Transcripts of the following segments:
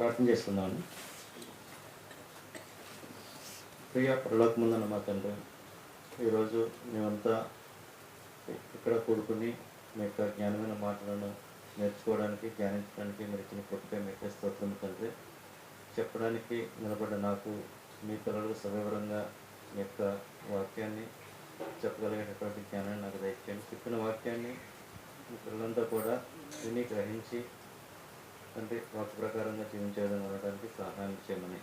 ప్రార్థన చేసుకుందామండి ప్రియ ప్రలోకముందన్న మా తండ్రి ఈరోజు మేమంతా ఇక్కడ కూడుకుని మీ యొక్క జ్ఞానమైన మాటలను నేర్చుకోవడానికి ధ్యానించడానికి మీరు ఇచ్చిన కృపకే మీకు స్తోత్రం తండ్రి. చెప్పడానికి నిలబడ్డ నాకు మీ పిల్లలకు సవివరంగా మీ యొక్క వాక్యాన్ని చెప్పగలిగేటటువంటి జ్ఞానాన్ని నాకు దయచేయండి. చెప్పిన వాక్యాన్ని మీ పిల్లలంతా కూడా విని గ్రహించి అంటే వాటి ప్రకారంగా జీవించే అనడానికి ఉండడానికి సహాయం చేయమని.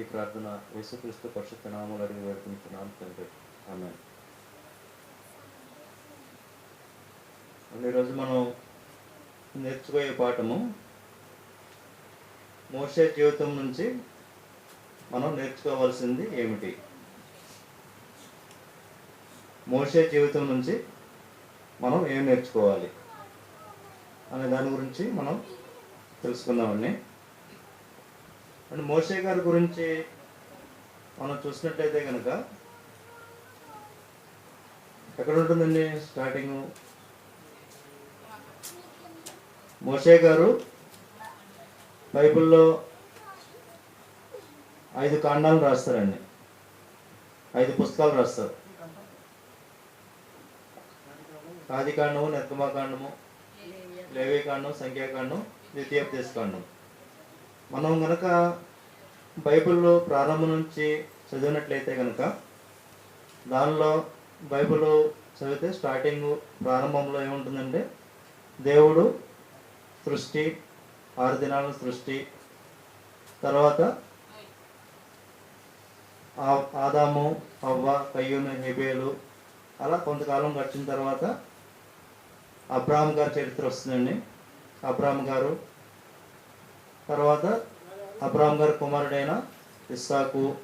ఈ ప్రార్థన యేసుక్రీస్తు పరిశుద్ధ నామములు అడిగి వేడుకుంటున్నాను తండ్రి. ఆమె ఈరోజు మనం నేర్చుకోయే పాఠము మోసే జీవితం నుంచి మనం నేర్చుకోవాల్సింది ఏమిటి? మోసే జీవితం నుంచి మనం ఏం నేర్చుకోవాలి? అనే దాని గురించి మనం తెలుసుకుందామండి. అండ్ మోషే గారి గురించి మనం చూసినట్టయితే కనుక ఎక్కడ ఉంటుందండి స్టార్టింగ్? మోషే గారు బైబిల్లో ఐదు కాండాలు రాస్తారండి. ఐదు పుస్తకాలు రాస్తారు. కాండము నిర్గమాకాండము లేవికాండం సంఖ్యాకాండం ద్వితీయోపదేశకాండం మనం గనక బైబిల్లో ప్రారంభం నుంచి చదివినట్లయితే కనుక దానిలో బైబిల్ చదివితే స్టార్టింగ్ ప్రారంభంలో ఏముంటుందంటే దేవుడు సృష్టి ఆరు దినాల సృష్టి తర్వాత ఆ- ఆదాము అవ్వ కయ్యూను హెబేలు అలా కొంతకాలం గడిచిన తర్వాత అబ్రాహం గారి చరిత్ర వస్తుందండి. అబ్రామ్ గారు. తర్వాత అబ్రామ్ గారి కుమారుడైన ఇస్సాకు.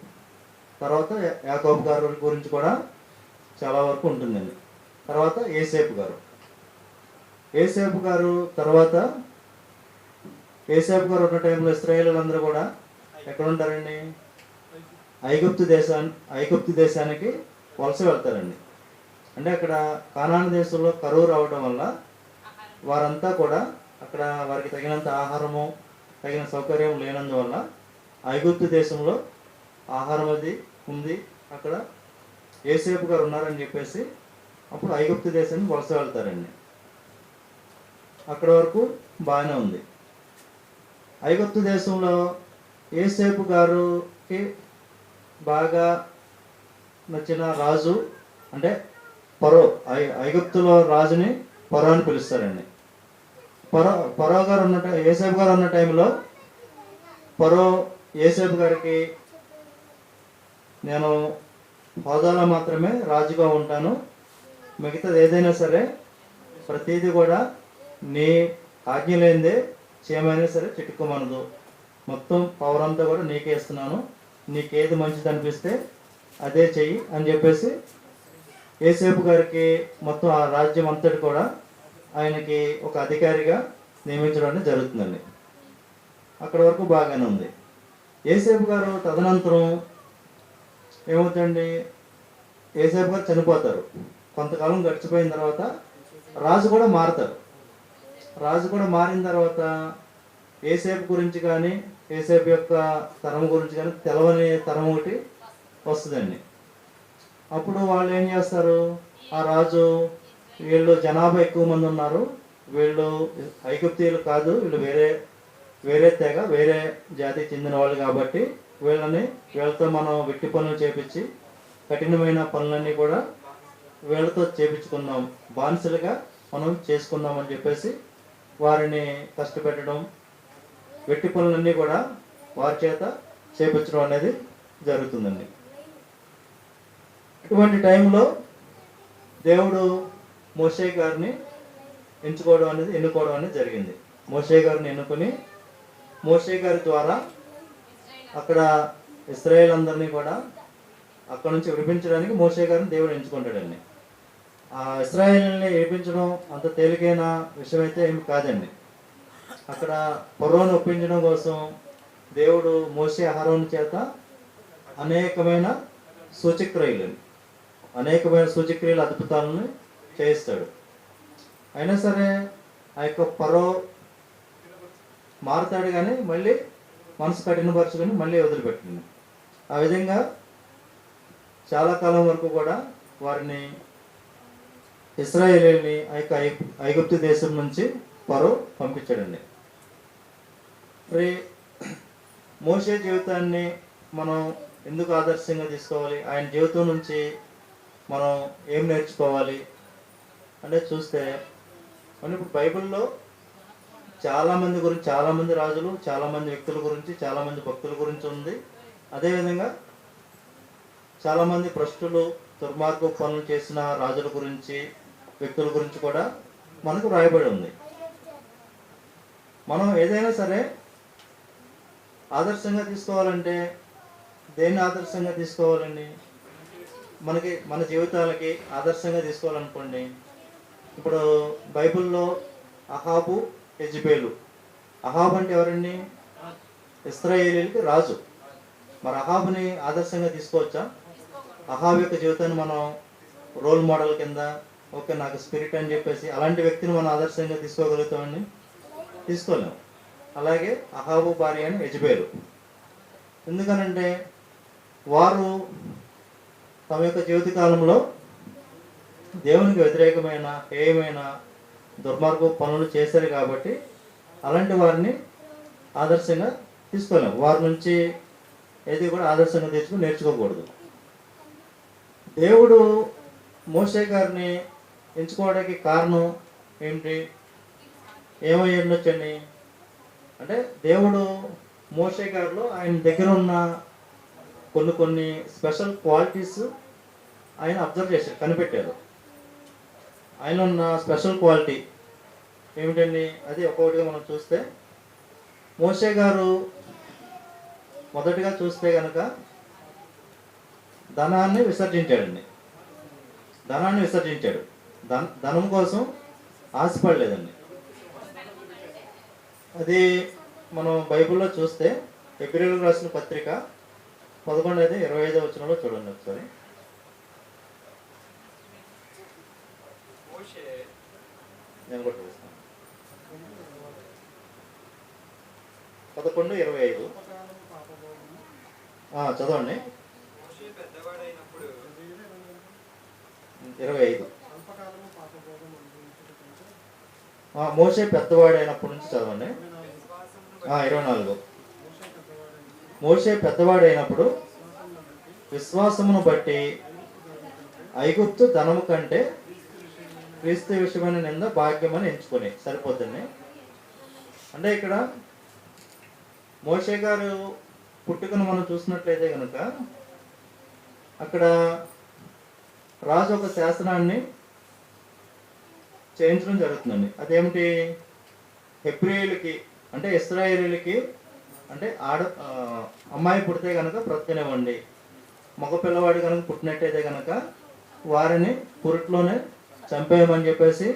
తర్వాత యాకోబ్ గారు గురించి కూడా చాలా వరకు ఉంటుందండి. తర్వాత ఏసేపు గారు. ఏసేపు గారు తర్వాత ఏసేపు గారు ఉన్న టైంలో ఇస్రాయేళ్ళందరూ కూడా ఎక్కడ ఉంటారండి ఐగుప్తు దేశాన్ని ఐగుప్తు దేశానికి వలస వెళ్తారండి. అంటే అక్కడ కానాన దేశంలో కరువు రావడం వల్ల వారంతా కూడా అక్కడ వారికి తగినంత ఆహారము తగిన సౌకర్యం లేనందువల్ల ఐగుప్తు దేశంలో ఆహారం అది ఉంది. అక్కడ ఏసేపు గారు ఉన్నారని చెప్పేసి అప్పుడు ఐగుప్తు దేశాన్ని వలస వెళ్తారండి. అక్కడ వరకు బాగానే ఉంది. ఐగుప్తు దేశంలో ఏసేపు గారుకి బాగా నచ్చిన రాజు అంటే పరో ఐ ఐగుప్తులో రాజుని పరో అని పిలుస్తారండి. పరో పరో గారు ఉన్న టై- ఏసేపు గారు ఉన్న టైంలో పరో ఏసేపు గారికి నేను హోదాలో మాత్రమే రాజుగా ఉంటాను. మిగతాది ఏదైనా సరే ప్రతిదీ కూడా నీ ఆజ్ఞ లేనిదే చేయమైనా సరే చిట్టుకోమనదు. మొత్తం పవర్ అంతా కూడా నీకే ఇస్తున్నాను. నీకేది మంచిది అనిపిస్తే అదే చెయ్యి అని చెప్పేసి ఏసేపు గారికి మొత్తం ఆ రాజ్యం అంతటి కూడా ఆయనకి ఒక అధికారిగా నియమించడం జరుగుతుందండి. అక్కడ వరకు బాగానే ఉంది. ఏసేపు గారు తదనంతరం ఏమవుతుందండి? ఏసేపు గారు చనిపోతారు. కొంతకాలం గడిచిపోయిన తర్వాత రాజు కూడా మారుతారు. రాజు కూడా మారిన తర్వాత ఏసేపు గురించి కానీ ఏసేపు యొక్క తరం గురించి కానీ తెలవని తరం ఒకటి వస్తుందండి. అప్పుడు వాళ్ళు ఏం చేస్తారు? ఆ రాజు వీళ్ళు జనాభా ఎక్కువ మంది ఉన్నారు. వీళ్ళు ఐగుప్తీయులు కాదు వీళ్ళు వేరే వేరే తెగ వేరే జాతికి చెందిన వాళ్ళు కాబట్టి వీళ్ళని వీళ్ళతో మనం వెట్టి పనులు చేపించి కఠినమైన పనులన్నీ కూడా వీళ్ళతో చేపించుకుందాం. బానిసలుగా మనం చేసుకుందాం అని చెప్పేసి వారిని కష్టపెట్టడం వెట్టి పనులన్నీ కూడా వారి చేత చేపించడం అనేది జరుగుతుందండి. ఇటువంటి టైంలో దేవుడు మోషే గారిని ఎంచుకోవడం అనేది ఎన్నుకోవడం అనేది జరిగింది. మోషే గారిని ఎన్నుకొని మోషే గారి ద్వారా అక్కడ ఇస్రాయేల్ అందరినీ కూడా అక్కడ నుంచి విడిపించడానికి మోషే గారిని దేవుడు ఎంచుకుంటాడండి. ఆ ఇస్రాయేల్ని విడిపించడం అంత తేలికైన విషయం అయితే ఏమి కాదండి. అక్కడ పొర్రోను ఒప్పించడం కోసం దేవుడు మోసే ఆహారం చేత అనేకమైన సూచక్రియలు అనేకమైన సూచక్రియలు అద్భుతాలను చేయిస్తాడు. అయినా సరే ఆ యొక్క పరో మారుతాడు కానీ మళ్ళీ మనసు కఠినపరచుకొని మళ్ళీ వదిలిపెట్టింది ఆ విధంగా చాలా కాలం వరకు కూడా వారిని ఇస్రాయేలీని ఆ యొక్క ఐగుప్తు దేశం నుంచి పరో పంపించాడండి. మరి మోసే జీవితాన్ని మనం ఎందుకు ఆదర్శంగా తీసుకోవాలి? ఆయన జీవితం నుంచి మనం ఏం నేర్చుకోవాలి? అంటే చూస్తే మనం ఇప్పుడు బైబిల్లో చాలామంది గురించి చాలామంది రాజులు చాలామంది వ్యక్తుల గురించి చాలామంది భక్తుల గురించి ఉంది. అదేవిధంగా చాలామంది భ్రష్టులు దుర్మార్గ పనులు చేసిన రాజుల గురించి వ్యక్తుల గురించి కూడా మనకు రాయబడి ఉంది. మనం ఏదైనా సరే ఆదర్శంగా తీసుకోవాలంటే దేన్ని ఆదర్శంగా తీసుకోవాలండి? మనకి మన జీవితాలకి ఆదర్శంగా తీసుకోవాలనుకోండి ఇప్పుడు బైబిల్లో అహాబు యజ్బేలు. అహాబ్ అంటే ఎవరండి? ఇస్రాయేలీలకి రాజు. మరి అహాబుని ఆదర్శంగా తీసుకోవచ్చా? అహాబ్ యొక్క జీవితాన్ని మనం రోల్ మోడల్ కింద ఓకే నాకు స్పిరిట్ అని చెప్పేసి అలాంటి వ్యక్తిని మనం ఆదర్శంగా తీసుకోగలుగుతామండి? తీసుకోలేము అలాగే అహాబు భార్య అని యజ్బేలు. ఎందుకనంటే వారు తమ యొక్క జీవితకాలంలో దేవునికి వ్యతిరేకమైన హేయమైన దుర్మార్గ పనులు చేశారు కాబట్టి అలాంటి వారిని ఆదర్శంగా తీసుకోలేము వారి నుంచి ఏది కూడా ఆదర్శంగా తెచ్చుకుని నేర్చుకోకూడదు. దేవుడు మోసే గారిని ఎంచుకోవడానికి కారణం ఏమిటి ఏమై ఉండొచ్చండి అంటే దేవుడు మోసే గారిలో ఆయన దగ్గర ఉన్న కొన్ని కొన్ని స్పెషల్ క్వాలిటీస్ ఆయన అబ్జర్వ్ చేశారు కనిపెట్టారు. ఆయన ఉన్న స్పెషల్ క్వాలిటీ ఏమిటండి? అది ఒక్కొక్కటిగా మనం చూస్తే మోసే గారు మొదటిగా చూస్తే కనుక ధనాన్ని విసర్జించాడండి. ధనాన్ని విసర్జించాడు. ధన ధనం కోసం ఆశపడలేదండి. అది మనం బైబిల్లో చూస్తే ఎబ్రిల్ రాసిన పత్రిక పదకొండు అయితే ఇరవై ఐదో వచ్చినలో చూడండి ఒకసారి. నేను కూడా చూస్తాను పదకొండు ఇరవై ఐదు. చదవండి. ఇరవై ఐదు. మోసే పెద్దవాడైనప్పటి నుంచి చదవండి. ఇరవై నాలుగు. మోసే పెద్దవాడైనప్పుడు విశ్వాసమును బట్టి ఐగుప్తు ధనము కంటే క్రీస్తు విషయమైన నింద భాగ్యమని ఎంచుకొని. సరిపోతుంది? అంటే ఇక్కడ మోషే గారు పుట్టుకను మనం చూసినట్లయితే కనుక అక్కడ రాజు ఒక శాసనాన్ని చేయించడం జరుగుతుందండి. అదేమిటి? హెబ్రియులకి అంటే ఇస్రాయేలీలకి అంటే ఆడ అమ్మాయి పుడితే కనుక బ్రతకనివ్వండి. మగ పిల్లవాడు కనుక పుట్టినట్టయితే కనుక వారిని పురిట్లోనే చంపేయమని చెప్పేసి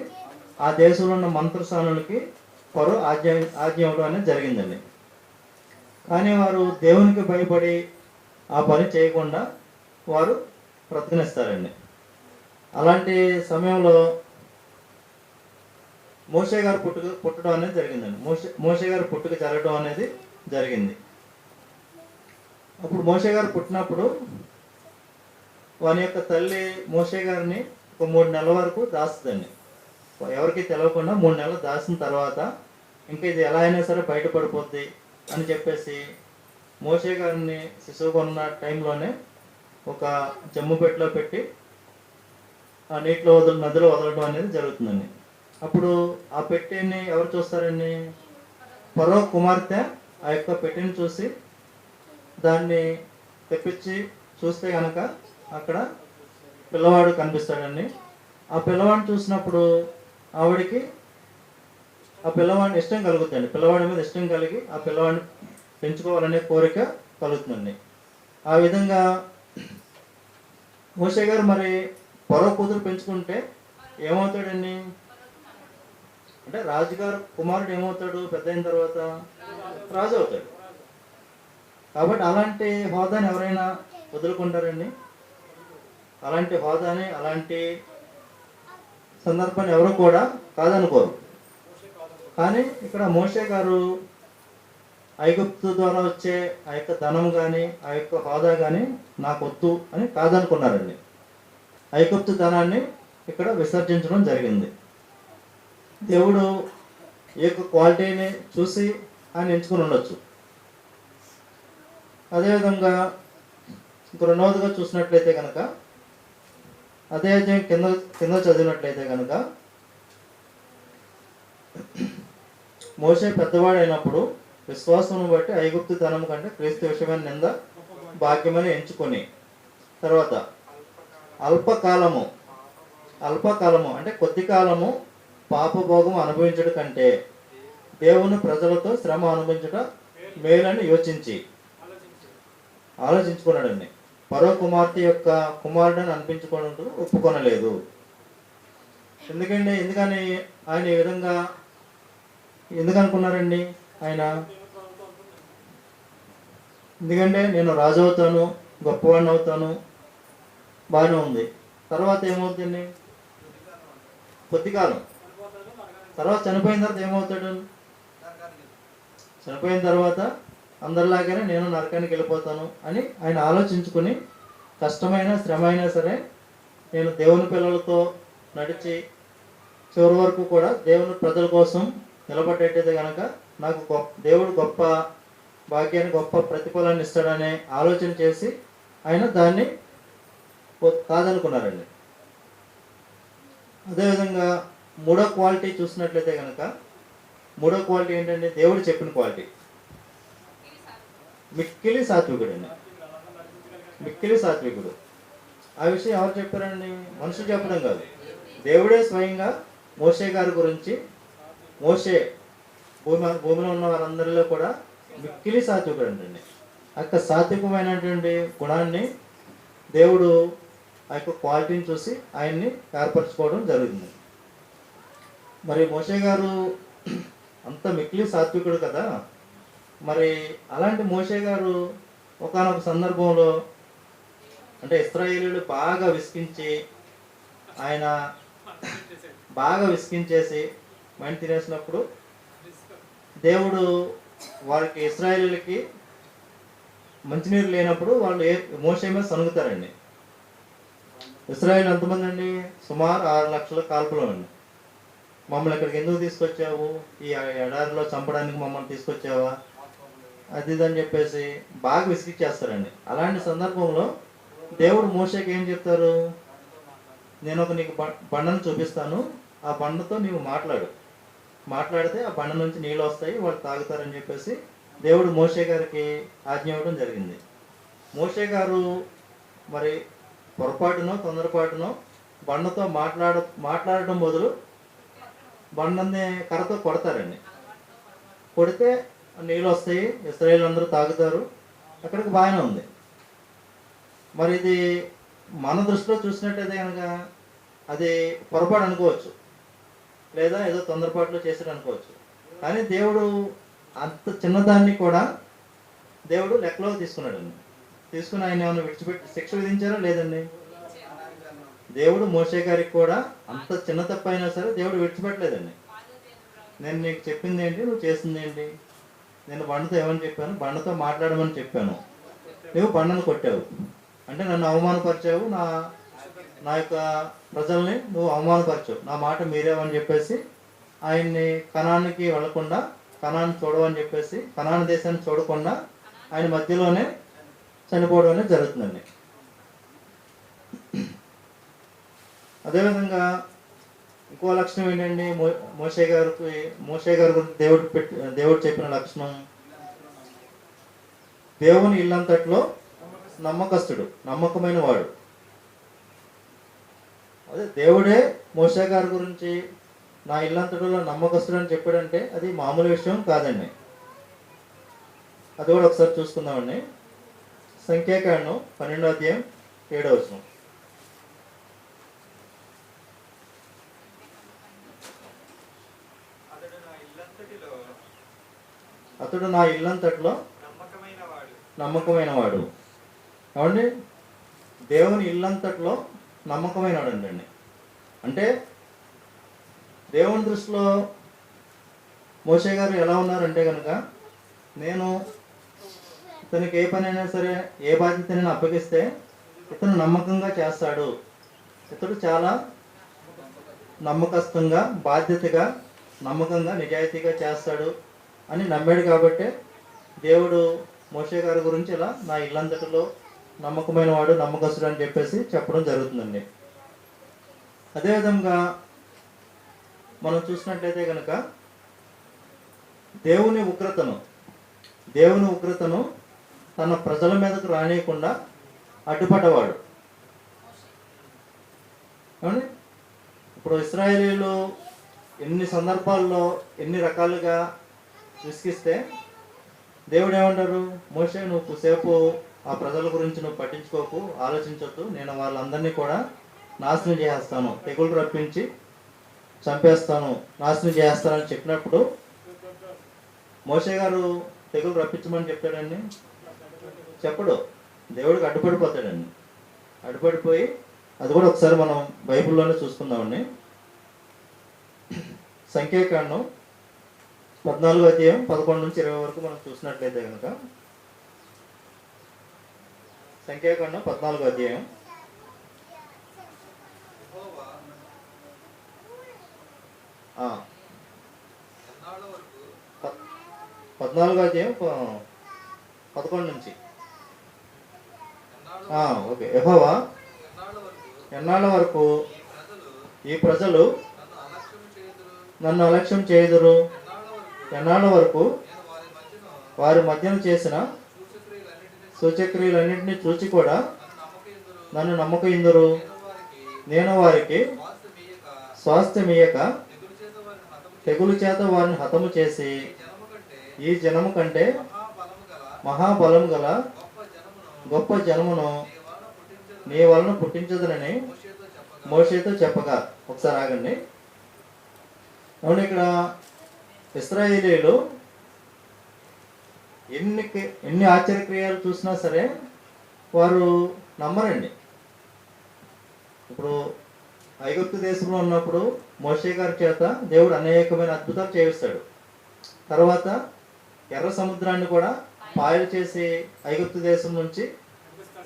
ఆ దేశంలో ఉన్న మంత్రస్థానులకి పరు ఆజ్ఞ ఆజ్ఞ ఇవ్వడం అనేది జరిగిందండి. కానీ వారు దేవునికి భయపడి ఆ పని చేయకుండా వారు బ్రతకనిస్తారండి అలాంటి సమయంలో మోషే గారు పుట్టుక పుట్టడం అనేది జరిగిందండి. మోషే మోషే గారు పుట్టుక జరగడం అనేది జరిగింది. అప్పుడు మోషే గారు పుట్టినప్పుడు వాని యొక్క తల్లి మోషే గారిని ఒక మూడు నెలల వరకు దాస్తుందండి. ఎవరికి తెలవకుండా మూడు నెలలు దాచిన తర్వాత ఇంకా ఇది ఎలా అయినా సరే బయటపడిపోద్ది అని చెప్పేసి మోసే గారిని శిశువు కొన్న టైంలోనే ఒక జమ్ము పెట్టెలో పెట్టి ఆ నీటిలో వదల నదిలో వదలడం అనేది జరుగుతుందండి. అప్పుడు ఆ పెట్టెని ఎవరు చూస్తారండి? పరో కుమార్తె ఆ యొక్క పెట్టెని చూసి దాన్ని తెప్పించి చూస్తే కనుక అక్కడ పిల్లవాడు కనిపిస్తాడండి. ఆ పిల్లవాడిని చూసినప్పుడు ఆవిడికి ఆ పిల్లవాడిని ఇష్టం కలుగుతుంది పిల్లవాడి మీద ఇష్టం కలిగి ఆ పిల్లవాడిని పెంచుకోవాలనే కోరిక కలుగుతుందండి. ఆ విధంగా మోషే గారు మరి పొర కూతురు పెంచుకుంటే ఏమవుతాడండి? అంటే రాజుగారు కుమారుడు ఏమవుతాడు? పెద్ద అయిన తర్వాత రాజు అవుతాడు. కాబట్టి అలాంటి హోదాని ఎవరైనా వదులుకుంటారండి? అలాంటి హోదాని అలాంటి సందర్భాన్ని ఎవరు కూడా కాదనుకోరు. కానీ ఇక్కడ మోషే గారు ఐగుప్తు ద్వారా వచ్చే ఆ యొక్క ధనం కానీ ఆ యొక్క హోదా కానీ నాకు వద్దు అని కాదనుకున్నారండి. ఐగుప్తు ధనాన్ని ఇక్కడ విసర్జించడం జరిగింది. దేవుడు ఈ యొక్క క్వాలిటీని చూసి ఆయన ఎంచుకుని ఉండొచ్చు. అదేవిధంగా ఇంక రెండవదిగా చూసినట్లయితే కనుక అదే అధ్యాయం కింద కింద చదివినట్లయితే కనుక మోసే పెద్దవాడైనప్పుడు విశ్వాసం బట్టి ఐగుప్తు ధనం కంటే క్రీస్తు విషయమైన నింద భాగ్యమని ఎంచుకొని తర్వాత అల్పకాలము అల్పకాలము అంటే కొద్ది కాలము పాపభోగం అనుభవించడం కంటే దేవుని ప్రజలతో శ్రమ అనుభవించట మేలని యోచించి ఆలోచించుకున్నాడండి. పరో కుమార్తె యొక్క కుమారుడని అనిపించుకోవడం ఒప్పుకొనలేదు. ఎందుకండి ఎందుకని ఆయన ఈ విధంగా ఎందుకు అనుకున్నారండి ఆయన? ఎందుకంటే నేను రాజు అవుతాను గొప్పవాడిని అవుతాను బాగానే ఉంది. తర్వాత ఏమవుతుంది కొద్ది కాలం తర్వాత చనిపోయిన తర్వాత ఏమవుతాడు? చనిపోయిన తర్వాత అందరిలాగానే నేను నరకానికి వెళ్ళిపోతాను అని ఆయన ఆలోచించుకుని కష్టమైన శ్రమ అయినా సరే నేను దేవుని పిల్లలతో నడిచి చివరి వరకు కూడా దేవుని ప్రజల కోసం నిలబడేటైతే కనుక నాకు గొప్ప దేవుడు గొప్ప భాగ్యాన్ని గొప్ప ప్రతిఫలాన్ని ఇస్తాడనే ఆలోచన చేసి ఆయన దాన్ని కాదనుకున్నారండి. అదేవిధంగా మూడో క్వాలిటీ చూసినట్లయితే కనుక మూడో క్వాలిటీ ఏంటంటే దేవుడు చెప్పిన క్వాలిటీ. మిక్కిలి సాత్వికుడు అండి మిక్కిలి సాత్వికుడు. ఆ విషయం ఎవరు చెప్పారండి? మనుషులు చెప్పడం కాదు. దేవుడే స్వయంగా మోషే గారి గురించి మోషే భూమి భూమిలో ఉన్న వారందరిలో కూడా మిక్కిలి సాత్వికుడు అంటండి ఆ యొక్క సాత్వికమైనటువంటి గుణాన్ని దేవుడు ఆ యొక్క క్వాలిటీని చూసి ఆయన్ని ఏర్పరచుకోవడం జరుగుతుంది. మరి మోషే గారు అంత మిక్కిలి సాత్వికుడు కదా? మరి అలాంటి మోషే గారు ఒకనొక సందర్భంలో అంటే ఇస్రాయేలీలు బాగా విసిగించి ఆయన బాగా విసిగించేసి మైండ్ తినేసినప్పుడు దేవుడు వారికి ఇస్రాయేలీలకి మంచినీరు లేనప్పుడు వాళ్ళు ఏ మోసే మీద సనుగుతారండి ఇస్రాయేల్ ఎంతమంది అండి? సుమారు ఆరు లక్షల కాల్పులు అండి. మమ్మల్ని ఇక్కడికి ఎందుకు తీసుకొచ్చావు? ఈ ఎడారిలో చంపడానికి మమ్మల్ని తీసుకొచ్చావా? అది ఇది అని చెప్పేసి బాగా విసిగిచ్చేస్తారండి అలాంటి సందర్భంలో దేవుడు మోసేకి ఏం చెప్తారు? నేను ఒక నీకు బండను చూపిస్తాను. ఆ బండతో నీవు మాట్లాడు. మాట్లాడితే ఆ బండ నుంచి నీళ్ళు వస్తాయి వాళ్ళు తాగుతారని చెప్పేసి దేవుడు మోషే గారికి ఆజ్ఞ ఇవ్వడం జరిగింది. మోషే గారు మరి పొరపాటునో తొందరపాటునో బండతో మాట్లాడ మాట్లాడటం బదులు బండని కర్రతో కొడతారండి. కొడితే నీళ్ళు వస్తాయి ఇస్రాయేల్ అందరూ తాగుతారు. అక్కడికి బాగానే ఉంది. మరి ఇది మన దృష్టిలో చూసినట్టయితే కనుక అది పొరపాటు అనుకోవచ్చు. లేదా ఏదో తొందరపాటులో చేశాడు అనుకోవచ్చు. కానీ దేవుడు అంత చిన్నదాన్ని కూడా దేవుడు లెక్కలో తీసుకున్నాడండి. తీసుకుని ఆయన ఏమైనా విడిచిపెట్టి శిక్ష విధించారా లేదండి? దేవుడు మోసే గారికి కూడా అంత చిన్న తప్ప అయినా సరే దేవుడు విడిచిపెట్టలేదండి. నేను నీకు చెప్పింది ఏంటి నువ్వు చేసింది ఏంటి? నేను బండతో ఏమని చెప్పాను? బండతో మాట్లాడమని చెప్పాను. నువ్వు బండను కొట్టావు. అంటే నన్ను అవమానపరిచావు. నా నా యొక్క ప్రజల్ని నువ్వు అవమానపరచావు. నా మాట మీరేవని చెప్పేసి ఆయన్ని కణానికి వెళ్ళకుండా కణాన్ని చూడవని చెప్పేసి కణాన దేశాన్ని చూడకుండా ఆయన మధ్యలోనే చనిపోవడం అనేది జరుగుతుందండి. అదేవిధంగా ఇంకో లక్షణం ఏంటండి మో మోషే గారికి మోషే గారి గురించి దేవుడు పెట్టి దేవుడు చెప్పిన లక్షణం. దేవుని ఇల్లంతట్లో నమ్మకస్తుడు నమ్మకమైన వాడు. అదే దేవుడే మోషే గారి గురించి నా ఇల్లంతటిలో నమ్మకస్తుడు అని చెప్పాడంటే అది మామూలు విషయం కాదండి. అది కూడా ఒకసారి చూసుకుందామండి. సంఖ్యాకాండం పన్నెండో అధ్యాయం ఏడవ వచనం అతడు నా ఇల్లంతటిలో అతడు నా ఇల్లంతట్లో నమ్మకమైన వాడు నమ్మకమైన దేవుని ఇల్లంతట్లో నమ్మకమైన వాడు అండి అంటే దేవుని దృష్టిలో మోషే గారు ఎలా ఉన్నారంటే కనుక నేను ఇతనికి ఏ పని అయినా సరే ఏ బాధ్యత నేను అప్పగిస్తే ఇతను నమ్మకంగా చేస్తాడు. ఇతడు చాలా నమ్మకస్తంగా బాధ్యతగా నమ్మకంగా నిజాయితీగా చేస్తాడు. అని నమ్మాడు కాబట్టి దేవుడు మోషే గారి గురించి ఇలా నా ఇల్లంతటిలో నమ్మకమైన వాడు నమ్మకస్తుడు అని చెప్పేసి చెప్పడం జరుగుతుందండి. అదేవిధంగా మనం చూసినట్లయితే కనుక దేవుని ఉగ్రతను దేవుని ఉగ్రతను తన ప్రజల మీదకు రానియకుండా అడ్డుపడ్డవాడు. ఏమండి? ఇప్పుడు ఇస్రాయేలీలు ఎన్ని సందర్భాల్లో ఎన్ని రకాలుగా విసిగిస్తే దేవుడు ఏమంటారు మోసే నువ్వు కొద్దిసేపు ఆ ప్రజల గురించి నువ్వు పట్టించుకోకు ఆలోచించొద్దు. నేను వాళ్ళందరినీ కూడా నాశనం చేసేస్తాను. తెగులు రప్పించి చంపేస్తాను. నాశనం చేస్తానని చెప్పినప్పుడు మోసే గారు తెగులు రప్పించమని చెప్పాడండి. చెప్పడు. దేవుడికి అడ్డుపడిపోతాడండి. అడ్డుపడిపోయి అది కూడా ఒకసారి మనం బైబిల్లోనే చూసుకుందామండి. సంఖ్యాకాండం పద్నాలుగో అధ్యాయం పదకొండు నుంచి ఇరవై వరకు మనం చూసినట్లయితే కనుక సంఖ్యాకాండం పద్నాలుగో అధ్యాయం. యెహోవా పద్నాలుగో అధ్యాయం పదకొండు నుంచి. ఓకే. యెహోవా ఎన్నాళ్ళ వరకు ఈ ప్రజలు నన్ను అలక్ష్యం చేయుదురు నన్ను అలక్ష్యం చేయుదురు? ఎన్నాళ్ళ వరకు వారి మధ్యన చేసిన సూచక్రియలన్నింటినీ చూచి కూడా నన్ను నమ్మక ఇందరు నేను వారికి నేను స్వాస్థ్యమియక తెగులు చేత వారిని హతము చేసి ఈ జనము కంటే గల మహాబలం గల గొప్ప జనమును నీ వలన పుట్టించదనని మోషేతో చెప్పగా మోషేతో చెప్పగా. ఒకసారి ఆగండి. అవును ఇక్కడ ఇస్రాయేలీలు ఎన్ని ఎన్ని ఆశ్చర్యక్రియాలు చూసినా సరే వారు నమ్మరండి. ఇప్పుడు ఐగుప్తు దేశంలో ఉన్నప్పుడు మోషే గారి చేత దేవుడు అనేకమైన అద్భుతాలు చేయిస్తాడు. తర్వాత ఎర్ర సముద్రాన్ని కూడా పాయలు చేసి ఐగుప్తు దేశం నుంచి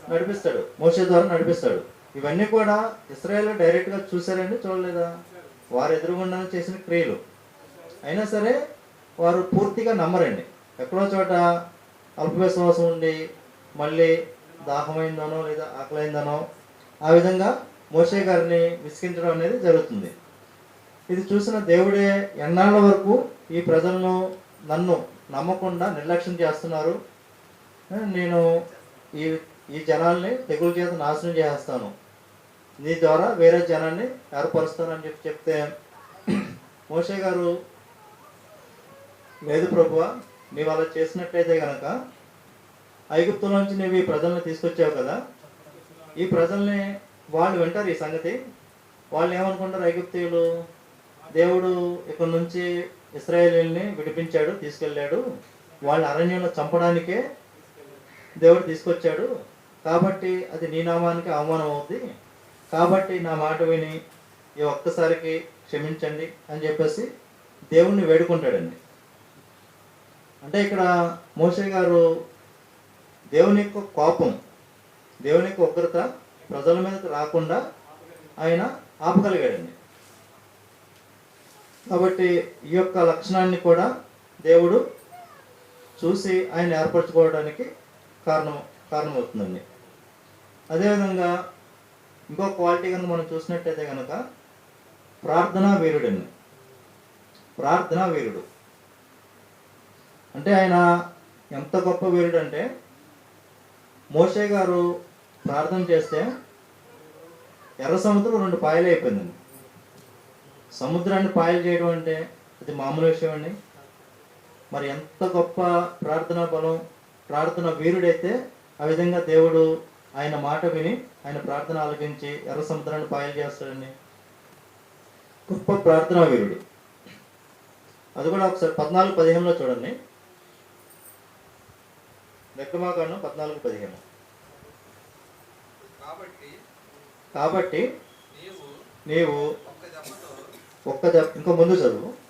నడిపిస్తాడు. మోషే ద్వారా నడిపిస్తాడు. ఇవన్నీ కూడా ఇస్రాయేల్ డైరెక్ట్గా చూశారండి చూడలేదా? వారు ఎదురుగుండా చేసిన క్రియలు. అయినా సరే వారు పూర్తిగా నమ్మరండి. ఎక్కడో చోట అల్ప విశ్వాసం ఉండి మళ్ళీ దాహమైందనో లేదా ఆకలైందనో ఆ విధంగా మోషే గారిని విసిగించడం అనేది జరుగుతుంది. ఇది చూసిన దేవుడే ఎన్నాళ్ళ వరకు ఈ ప్రజలను నన్ను నమ్మకుండా నిర్లక్ష్యం చేస్తున్నారు. నేను ఈ ఈ జనాల్ని తెగుల చేత నాశనం చేస్తాను నీ ద్వారా వేరే జనాన్ని ఏర్పరుస్తానని చెప్పి చెప్తే మోషే గారు లేదు ప్రభువ నీవు అలా చేసినట్లయితే గనక ఐగుప్తులోంచి నువ్వు ఈ ప్రజల్ని తీసుకొచ్చావు కదా ఈ ప్రజల్ని వాళ్ళు వింటారు ఈ సంగతి. వాళ్ళు ఏమనుకుంటారు ఐగుప్తీయులు? దేవుడు ఇక్కడ నుంచి ఇస్రాయేలీల్ని విడిపించాడు తీసుకెళ్ళాడు. వాళ్ళ అరణ్యంలో చంపడానికే దేవుడు తీసుకొచ్చాడు. కాబట్టి అది నీ నామానికి అవమానం అవుద్ది. కాబట్టి నా మాట విని ఈ ఒక్కసారికి క్షమించండి అని చెప్పేసి దేవుణ్ణి వేడుకుంటాడండి. అంటే ఇక్కడ మోసే గారు దేవుని యొక్క కోపం దేవుని యొక్క ఉగ్రత ప్రజల మీదకి రాకుండా ఆయన ఆపగలిగాడండి. కాబట్టి ఈ యొక్క లక్షణాన్ని కూడా దేవుడు చూసి ఆయన ఏర్పరచుకోవడానికి కారణం కారణమవుతుందండి. అదేవిధంగా ఇంకో క్వాలిటీ కనుక మనం చూసినట్టయితే కనుక ప్రార్థనా వీరుడండి. ప్రార్థనా వీరుడు. అంటే ఆయన ఎంత గొప్ప వీరుడు అంటే మోషే గారు ప్రార్థన చేస్తే ఎర్ర సముద్రం రెండు పాయలు అయిపోయిందండి. సముద్రాన్ని పాయలు చేయడం అంటే అది మామూలు విషయం అండి. మరి ఎంత గొప్ప ప్రార్థనా బలం ప్రార్థన వీరుడైతే ఆ విధంగా దేవుడు ఆయన మాట విని ఆయన ప్రార్థన ఆలకించి ఎర్ర సముద్రాన్ని పాయలు చేస్తాడండి. గొప్ప ప్రార్థనా వీరుడు. అది కూడా ఒకసారి పద్నాలుగు పదిహేనులో చూడండి. నిర్గమాకాండం పద్నాలుగు పదిహేను. కాబట్టి నీవు ఒక్క ఇంకో ముందు చదువు.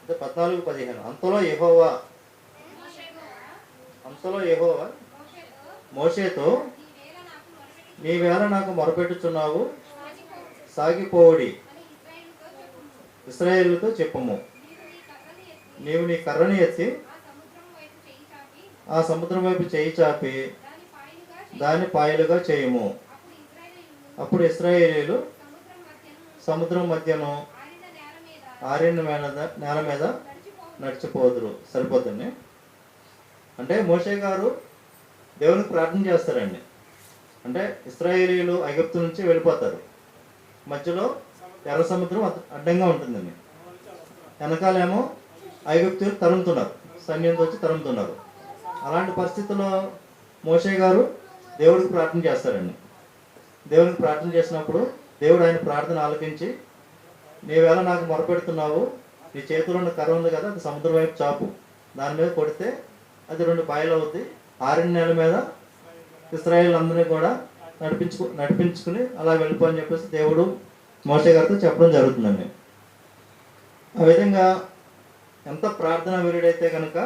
అంటే పద్నాలుగు పదిహేను. అంతలో ఎహోవా అంతలో ఎహోవా మోసేతో నీవేళ నాకు మొరపెట్టుచున్నావు. సాగిపోవడి. ఇస్రాయేళ్ళతో చెప్పుము. నీవు నీ కర్రని ఎత్తి ఆ సముద్రం వైపు చేయి చాపి దాన్ని పాయలుగా చేయము. అప్పుడు ఇస్రాయేలీలు సముద్రం మధ్యను ఆరిన మీద నేల మీద నడిచిపోదురు. సరిపోతుంది అంటే మోషే గారు దేవునికి ప్రార్థన చేస్తారండి. అంటే ఇస్రాయేలీలు ఐగుప్తు నుంచి వెళ్ళిపోతారు. మధ్యలో ఎర్ర సముద్రం అడ్డంగా ఉంటుందండి. వెనకాలేమో ఐగుప్తులు తరుముతున్నారు. సైన్యంతో వచ్చి తరుముతున్నారు. అలాంటి పరిస్థితుల్లో మోషే గారు దేవుడికి ప్రార్థన చేస్తారండి. దేవునికి ప్రార్థన చేసినప్పుడు దేవుడు ఆయన ప్రార్థన ఆలకించి నీవేళ నాకు మొరపెడుతున్నావు నీ చేతిలో ఉన్న కర్ర ఉంది కదా అది సముద్రం వైపు చాపు. దాని మీద కొడితే అది రెండు పాయలు అవుద్ది. ఆరిన నెల మీద ఇస్రాయేల్ అందరినీ కూడా నడిపించుకు నడిపించుకుని అలా వెళ్ళిపో అని చెప్పేసి దేవుడు మోసే గారితో చెప్పడం జరుగుతుందండి. ఆ విధంగా ఎంత ప్రార్థన వీరుడైతే కనుక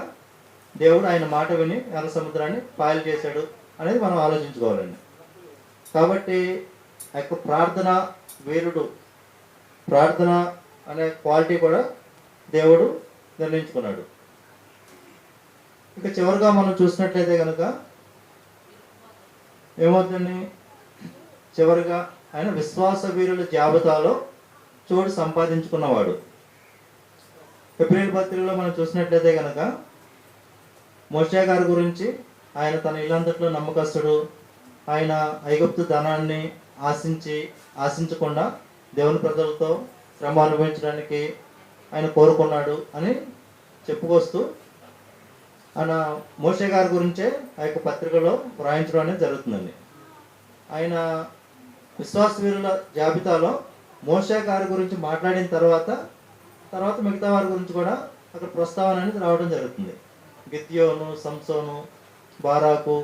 దేవుడు ఆయన మాట విని ఎర్ర సముద్రాన్ని పాయలు చేశాడు అనేది మనం ఆలోచించుకోవాలండి. కాబట్టి ఆ యొక్క ప్రార్థన వీరుడు ప్రార్థన అనే క్వాలిటీ కూడా దేవుడు నిర్ణయించుకున్నాడు. ఇక చివరిగా మనం చూసినట్లయితే కనుక ఏమవుతుంది చివరిగా ఆయన విశ్వాస వీరుల జాబితాలో చోటు సంపాదించుకున్నవాడు. ఫిబ్రవరి పత్రికలో మనం చూసినట్లయితే కనుక మోషే గారి గురించి ఆయన తన ఇల్లంతట్లో నమ్మకస్తుడు. ఆయన ఐగుప్తు ధనాన్ని ఆశించి ఆశించకుండా దేవుని ప్రజలతో శ్రమ అనుభవించడానికి ఆయన కోరుకున్నాడు అని చెప్పుకొస్తూ ఆయన మోషే గారి గురించే ఆ యొక్క పత్రికలో వ్రాయించడం అనేది జరుగుతుందండి. ఆయన విశ్వాస వీరుల జాబితాలో మోషే గారి గురించి మాట్లాడిన తర్వాత తర్వాత మిగతా వారి గురించి కూడా అక్కడ ప్రస్తావన అనేది రావడం జరుగుతుంది. గిద్యోను సంసోను బారాకు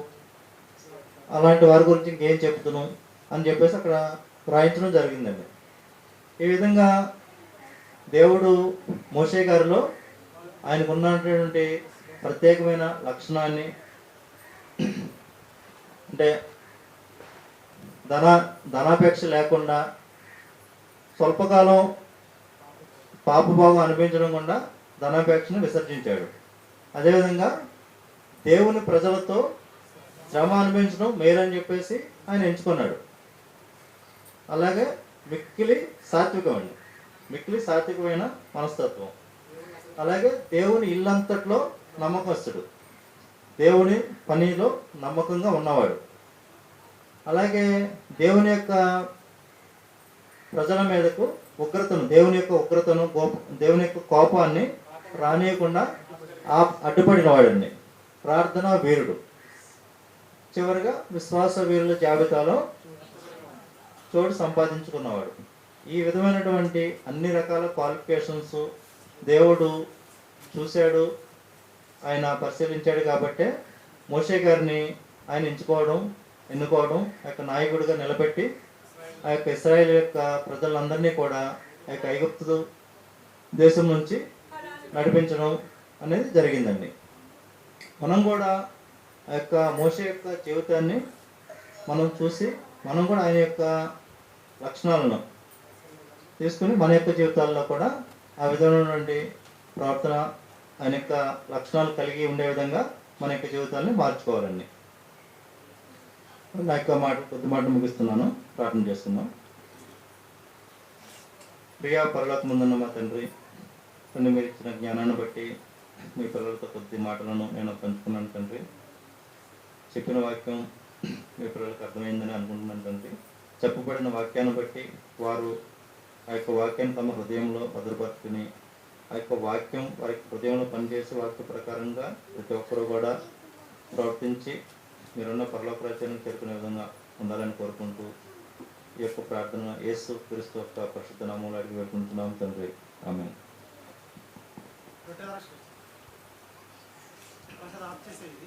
అలాంటి వారి గురించి ఇంకేం చెప్తును అని చెప్పేసి అక్కడ వ్రాయించడం జరిగిందండి. ఈ విధంగా దేవుడు మోషే గారిలో ఆయనకు ఉన్నటువంటి ప్రత్యేకమైన లక్షణాన్ని అంటే ధన ధనాపేక్ష లేకుండా స్వల్పకాలం పాపభావం అనిపించడం కూడా ధనాపేక్షను విసర్జించాడు. అదేవిధంగా దేవుని ప్రజలతో శ్రమ అనిపించడం మేలని చెప్పేసి ఆయన ఎంచుకున్నాడు. అలాగే మిక్కిలి సాత్వికమైన మిక్కిలి సాత్వికమైన మనస్తత్వం. అలాగే దేవుని ఇల్లంతట్లో నమ్మకస్తుడు. దేవుని పనిలో నమ్మకంగా ఉన్నవాడు. అలాగే దేవుని యొక్క ప్రజల మీదకు ఉగ్రతను దేవుని యొక్క ఉగ్రతను కోప దేవుని యొక్క కోపాన్ని రానియకుండా ఆ అడ్డుపడిన వాడిని. ప్రార్థన వీరుడు. చివరిగా విశ్వాస వీరుల జాబితాలో చోటు సంపాదించుకున్నవాడు. ఈ విధమైనటువంటి అన్ని రకాల క్వాలిఫికేషన్స్ దేవుడు చూశాడు. ఆయన పరిశీలించాడు కాబట్టే మోషే గారిని ఆయన ఎంచుకోవడం ఎన్నుకోవడం ఆ యొక్క నాయకుడిగా నిలబెట్టి ఆ యొక్క ఇస్రాయేల్ యొక్క ప్రజలందరినీ కూడా ఆ యొక్క ఐగుప్తు దేశం నుంచి నడిపించడం అనేది జరిగిందండి. మనం కూడా ఆ యొక్క మోషే యొక్క జీవితాన్ని మనం చూసి మనం కూడా ఆయన యొక్క లక్షణాలను తీసుకుని మన యొక్క జీవితాల్లో కూడా ఆ విధమైనటువంటి ప్రార్థన ఆయన యొక్క లక్షణాలు కలిగి ఉండే విధంగా మన యొక్క జీవితాన్ని మార్చుకోవాలండి. నా యొక్క మాట కొద్ది మాట ముగిస్తున్నాను. ప్రార్థన చేస్తున్నాం. ప్రియా పరలోక ముందున్న మా తండ్రి కొన్ని మీరు ఇచ్చిన జ్ఞానాన్ని బట్టి మీ పిల్లలతో కొద్ది మాటలను నేను పంచుకున్నాను తండ్రి. చెప్పిన వాక్యం మీ పిల్లలకు అర్థమైందని అనుకుంటున్నాను తండ్రి. చెప్పబడిన వాక్యాన్ని బట్టి వారు ఆ యొక్క వాక్యాన్ని తమ హృదయంలో భద్రపరుచుకుని ఆ యొక్క వాక్యం వారి హృదయంలో పనిచేసే వాక్య ప్రకారంగా ప్రతి ఒక్కరూ కూడా ప్రవర్తించి మీరున్న పరలోక చేరుకునే విధంగా ఉండాలని కోరుకుంటూ ఈ యొక్క ప్రార్థన యేసు క్రీస్తు యొక్క పరిశుద్ధ నామంలో అడిగి వేడుకుంటున్నాం తండ్రి. ఆమె ఒకసారి ఆఫ్ చేసేది.